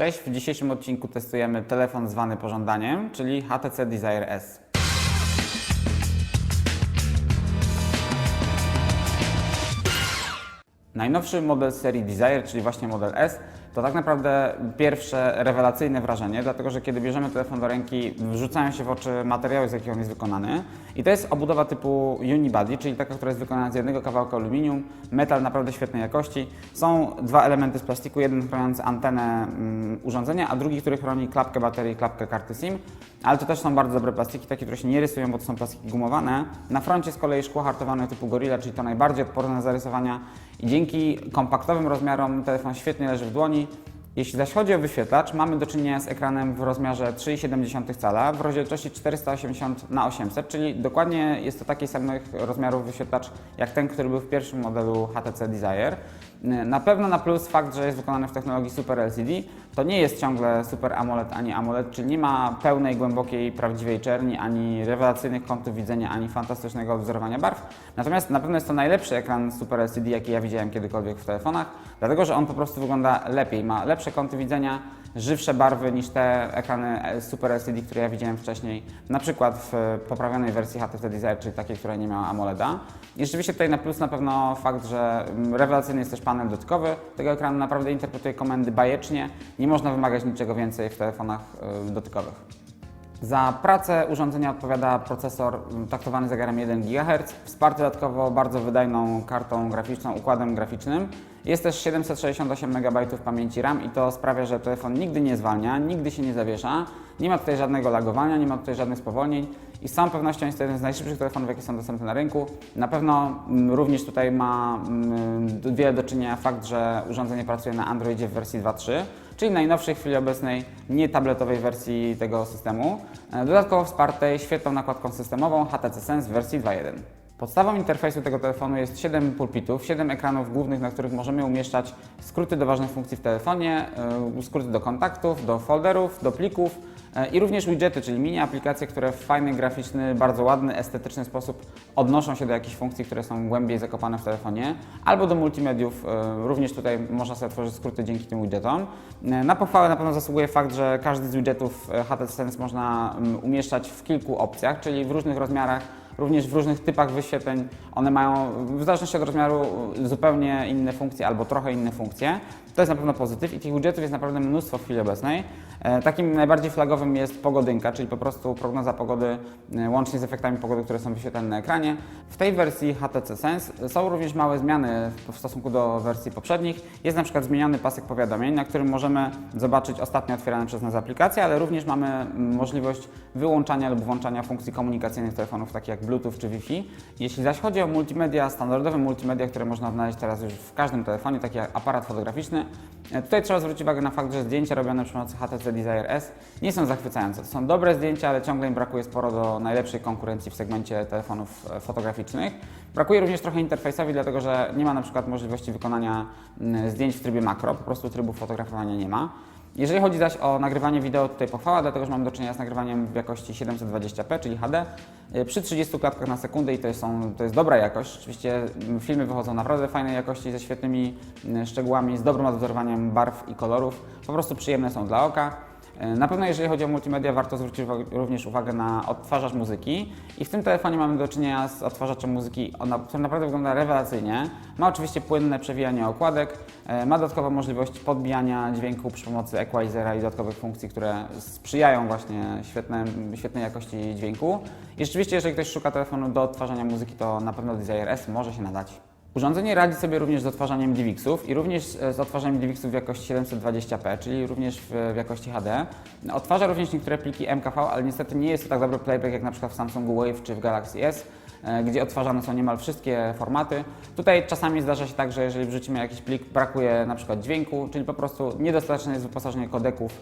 Cześć, w dzisiejszym odcinku testujemy telefon zwany pożądaniem, czyli HTC Desire S. Najnowszy model serii Desire, czyli właśnie model S, to tak naprawdę pierwsze rewelacyjne wrażenie, dlatego że kiedy bierzemy telefon do ręki, wrzucają się w oczy materiały, z jakich on jest wykonany. I to jest obudowa typu unibody, czyli taka, która jest wykonana z jednego kawałka aluminium, metal naprawdę świetnej jakości. Są dwa elementy z plastiku, jeden chroniący antenę mm, urządzenia, a drugi, który chroni klapkę baterii, klapkę karty SIM. Ale to też są bardzo dobre plastiki, takie, które się nie rysują, bo to są plastiki gumowane. Na froncie z kolei szkło hartowane typu Gorilla, czyli to najbardziej odporne na zarysowania. I dzięki kompaktowym rozmiarom telefon świetnie leży w dłoni. Jeśli zaś chodzi o wyświetlacz, mamy do czynienia z ekranem w rozmiarze 3,7 cala w rozdzielczości 480 na 800 czyli dokładnie jest to taki samych rozmiarów wyświetlacz jak ten, który był w pierwszym modelu HTC Desire. Na pewno na plus fakt, że jest wykonany w technologii Super LCD, to nie jest ciągle Super AMOLED ani AMOLED, czyli nie ma pełnej, głębokiej, prawdziwej czerni, ani rewelacyjnych kątów widzenia, ani fantastycznego odwzorowania barw. Natomiast na pewno jest to najlepszy ekran Super LCD, jaki ja widziałem kiedykolwiek w telefonach, dlatego że on po prostu wygląda lepiej, ma lepsze kąty widzenia, żywsze barwy niż te ekrany Super LCD, które ja widziałem wcześniej, na przykład w poprawionej wersji HTC Desire, czyli takiej, która nie miała AMOLEDa. I rzeczywiście tutaj na plus na pewno fakt, że mm, rewelacyjny jest też panel dotykowy tego ekranu, naprawdę interpretuje komendy bajecznie, nie można wymagać niczego więcej w telefonach y, dotykowych. Za pracę urządzenia odpowiada procesor mm, taktowany zegarem 1 GHz, wsparty dodatkowo bardzo wydajną kartą graficzną, układem graficznym. Jest też 768 MB pamięci RAM i to sprawia, że telefon nigdy nie zwalnia, nigdy się nie zawiesza. Nie ma tutaj żadnego lagowania, nie ma tutaj żadnych spowolnień i z całą pewnością jest to jeden z najszybszych telefonów, jakie są dostępne na rynku. Na pewno mm, również tutaj ma mm, wiele do czynienia fakt, że urządzenie pracuje na Androidzie w wersji 2.3 czyli najnowszej w chwili obecnej nie tabletowej wersji tego systemu, e, dodatkowo wspartej świetną nakładką systemową HTC Sense w wersji 2.1. Podstawą interfejsu tego telefonu jest 7 pulpitów, 7 ekranów głównych, na których możemy umieszczać skróty do ważnych funkcji w telefonie, yy, skróty do kontaktów, do folderów, do plików yy, i również widgety, czyli mini aplikacje, które w fajny, graficzny, bardzo ładny, estetyczny sposób odnoszą się do jakichś funkcji, które są głębiej zakopane w telefonie, albo do multimediów. Yy, również tutaj można sobie tworzyć skróty dzięki tym widgetom. Na pochwałę na pewno zasługuje fakt, że każdy z widgetów HTC Sense można umieszczać w kilku opcjach, czyli w różnych rozmiarach, również w różnych typach wyświetleń. One mają w zależności od rozmiaru zupełnie inne funkcje albo trochę inne funkcje. To jest na pewno pozytyw i tych widgetów jest naprawdę mnóstwo w chwili obecnej. E, Takim najbardziej flagowym jest pogodynka, czyli po prostu prognoza pogody e, łącznie z efektami pogody, które są wyświetlane na ekranie. W tej wersji HTC Sense są również małe zmiany w stosunku do wersji poprzednich. Jest na przykład zmieniony pasek powiadomień, na którym możemy zobaczyć ostatnio otwierane przez nas aplikacje, ale również mamy mm, możliwość wyłączania lub włączania funkcji komunikacyjnych telefonów, takich jak Bluetooth czy Wi-Fi. Jeśli zaś chodzi o multimedia, standardowe multimedia, które można znaleźć teraz już w każdym telefonie, takie jak aparat fotograficzny, e, tutaj trzeba zwrócić uwagę na fakt, że zdjęcia robione przy pomocy HTC Desire S nie są zachwycające. Są dobre zdjęcia, ale ciągle im brakuje sporo do najlepszej konkurencji w segmencie telefonów e, fotograficznych. Brakuje również trochę interfejsowi, dlatego że nie ma na przykład możliwości wykonania mm, zdjęć w trybie makro, po prostu trybu fotografowania nie ma. Jeżeli chodzi zaś o nagrywanie wideo, tutaj pochwała, dlatego że mam do czynienia z nagrywaniem w jakości 720p, czyli HD, y, przy 30 klatkach na sekundę i to to jest dobra jakość. Oczywiście mm, filmy wychodzą naprawdę fajnej jakości, ze świetnymi mm, szczegółami, z dobrym odwzorowaniem barw i kolorów. Po prostu przyjemne są dla oka. Y, Na pewno jeżeli chodzi o multimedia, warto zwrócić również uwagę na odtwarzacz muzyki i w tym telefonie mamy do czynienia z odtwarzaczem muzyki, który naprawdę wygląda rewelacyjnie. Ma oczywiście płynne przewijanie okładek, y, ma dodatkowo możliwość podbijania dźwięku przy pomocy equalizera i dodatkowych funkcji, które sprzyjają właśnie świetne, świetnej jakości dźwięku. I rzeczywiście, jeżeli ktoś szuka telefonu do odtwarzania muzyki, to na pewno Desire S może się nadać. Urządzenie radzi sobie również z odtwarzaniem DivXów i również e, z odtwarzaniem DivXów w jakości 720p, czyli również w, jakości HD. Odtwarza również niektóre pliki MKV, ale niestety nie jest to tak dobry playback jak na przykład w Samsungu Wave czy w Galaxy S, e, gdzie odtwarzane są niemal wszystkie formaty. Tutaj czasami zdarza się tak, że jeżeli wrzucimy jakiś plik, brakuje na przykład dźwięku, czyli po prostu niedostateczne jest wyposażenie kodeków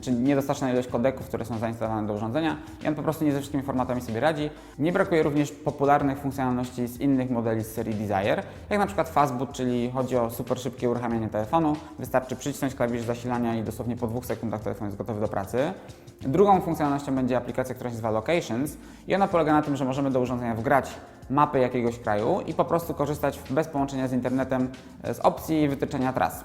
czy niedostateczna ilość kodeków, które są zainstalowane do urządzenia i on po prostu nie ze wszystkimi formatami sobie radzi. Nie brakuje również popularnych funkcjonalności z innych modeli z serii Desire, jak na przykład Fastboot, czyli chodzi o super szybkie uruchamianie telefonu. Wystarczy przycisnąć klawisz zasilania i dosłownie po dwóch sekundach telefon jest gotowy do pracy. Drugą funkcjonalnością będzie aplikacja, która się nazywa Locations i ona polega na tym, że możemy do urządzenia wgrać mapy jakiegoś kraju i po prostu korzystać bez połączenia z internetem e, z opcji wytyczenia tras.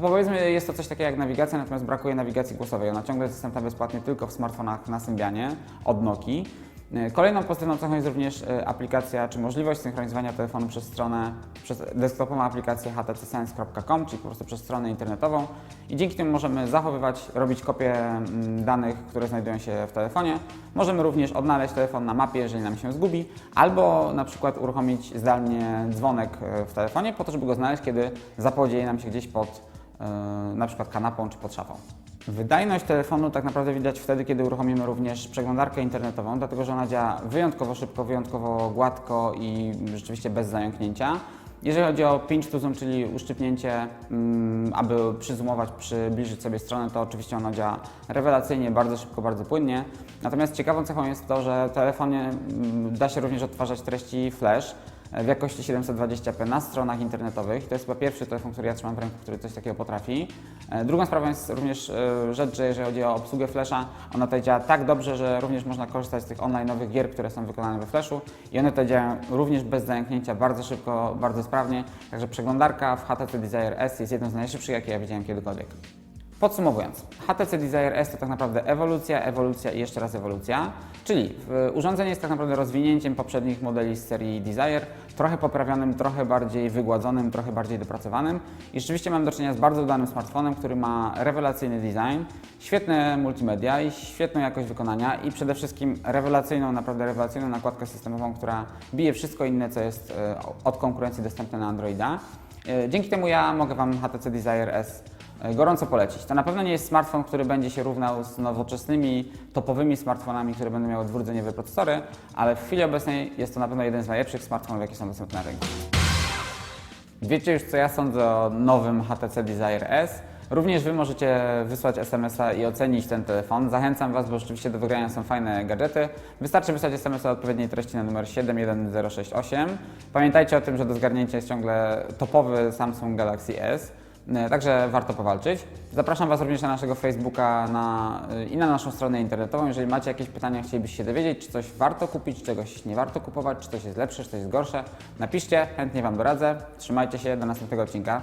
Powiedzmy, jest to coś takiego jak nawigacja, natomiast brakuje nawigacji głosowej. Ona ciągle jest dostępna bezpłatnie tylko w smartfonach na Symbianie od Nokii. E, Kolejną pozytywną cechą jest również e, aplikacja, czy możliwość synchronizowania telefonu przez stronę, przez desktopową aplikację htcsense.com, czyli po prostu przez stronę internetową i dzięki temu możemy zachowywać, robić kopie mm, danych, które znajdują się w telefonie. Możemy również odnaleźć telefon na mapie, jeżeli nam się zgubi, albo na przykład uruchomić zdalnie dzwonek e, w telefonie po to, żeby go znaleźć, kiedy zapodzieje nam się gdzieś pod na przykład kanapą czy pod szafą. Wydajność telefonu tak naprawdę widać wtedy, kiedy uruchomimy również przeglądarkę internetową, dlatego że ona działa wyjątkowo szybko, wyjątkowo gładko i rzeczywiście bez zająknięcia. Jeżeli chodzi o pinch to zoom, czyli uszczypnięcie, mm, aby przyzoomować, przybliżyć sobie stronę, to oczywiście ono działa rewelacyjnie, bardzo szybko, bardzo płynnie. Natomiast ciekawą cechą jest to, że telefonie mm, da się również odtwarzać treści flash e, w jakości 720p na stronach internetowych. To jest chyba pierwszy telefon, który ja trzymam w ręku, który coś takiego potrafi. E, Drugą sprawą jest również e, rzecz, że jeżeli chodzi o obsługę Flasha, ona tutaj działa tak dobrze, że również można korzystać z tych online'owych gier, które są wykonane we Flashu i one tutaj działają również bez zająknięcia, bardzo szybko, bardzo sprawnie. Także przeglądarka w HTC Desire S jest jedną z najszybszych, jakie ja widziałem kiedykolwiek. Podsumowując, HTC Desire S to tak naprawdę ewolucja, ewolucja i jeszcze raz ewolucja, czyli w- urządzenie jest tak naprawdę rozwinięciem poprzednich modeli z serii Desire, trochę poprawionym, trochę bardziej wygładzonym, trochę bardziej dopracowanym i rzeczywiście mam do czynienia z bardzo udanym smartfonem, który ma rewelacyjny design, świetne multimedia i świetną jakość wykonania i przede wszystkim rewelacyjną, naprawdę rewelacyjną nakładkę systemową, która bije wszystko inne, co jest e, od konkurencji dostępne na Androida. E, Dzięki temu ja mogę Wam HTC Desire S e, gorąco polecić. To na pewno nie jest smartfon, który będzie się równał z nowoczesnymi, topowymi smartfonami, które będą miały dwurdzeniowe procesory, ale w chwili obecnej jest to na pewno jeden z najlepszych smartfonów, jakie są dostępne na rynku. Wiecie już, co ja sądzę o nowym HTC Desire S. Również Wy możecie wysłać SMS-a i ocenić ten telefon. Zachęcam Was, bo rzeczywiście do wygrania są fajne gadżety. Wystarczy wysłać SMS-a odpowiedniej treści na numer 71068. Pamiętajcie o tym, że do zgarnięcia jest ciągle topowy Samsung Galaxy S. E, Także warto powalczyć. Zapraszam Was również na naszego Facebooka na, i na naszą stronę internetową. Jeżeli macie jakieś pytania, chcielibyście się dowiedzieć, czy coś warto kupić, czegoś nie warto kupować, czy coś jest lepsze, czy coś jest gorsze, napiszcie, chętnie Wam doradzę. Trzymajcie się, do następnego odcinka.